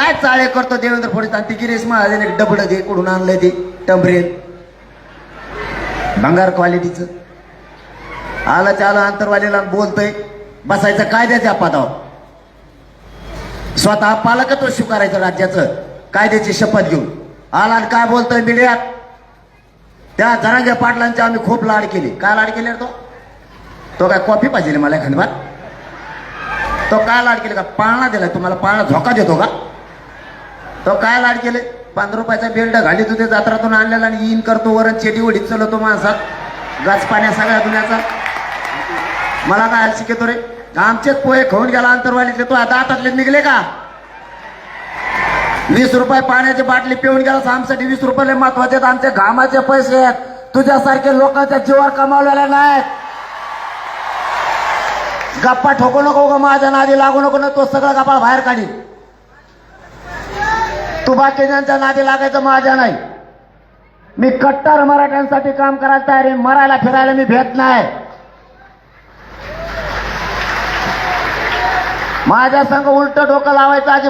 काय चाळे करतो देवेंद्र फडणवीस? आणि ती गिरीश महाजन डबड दे कुठून आणलंय ते? टंबरेल. भंगार क्वालिटीचं आलं आलं अंतरवालीला बोलतोय बसायचं कायद्याच्या पदावर स्वतः पालकत्व स्वीकारायचं राज्याचं कायद्याची शपथ घेऊन. आला आणि काय बोलतोय मीडियात? त्या जरांगे पाटलांचे आम्ही खूप लाड केली. काय लाड केली तो? तो काय कॉफी पाहिजे मला खंडबात तो काय लाड केली का? पाळणा दिला तुम्हाला पाळणा झोका देतो का? तो काय लाड केले? पंधरा रुपयाचा बेल्ट घाली तुझे जत्रातून आणलेला आणि इन करतो वरण चेटी वडीत चलवतो माणसात. गाच पाण्या सगळ्या दुनियाचा. मला काय शिकतो रे? आमचेच पोहे खाऊन गेला अंतरवालीतले तो आता हातातले निघले का? वीस रुपये पाण्याची बाटली पिऊन गेला आमसाठी वीस रुपये महत्त्वाचे आहेत. आमचे घामाचे पैसे आहेत. तुझ्यासारखे लोकांच्या जीवावर कमावलेले नाहीत. गप्पा ठोकू नको ग माझ्या नादी लागू नको ना तो सगळा गप्पा बाहेर काढी तू नादी लागायचं माझ्या नाही. मी कट्टर मराठ्यांसाठी काम करायला तयार आहे. मरायला फिरायला मी भेट नाही. माझ्या संघ उलट डोकं लावायचं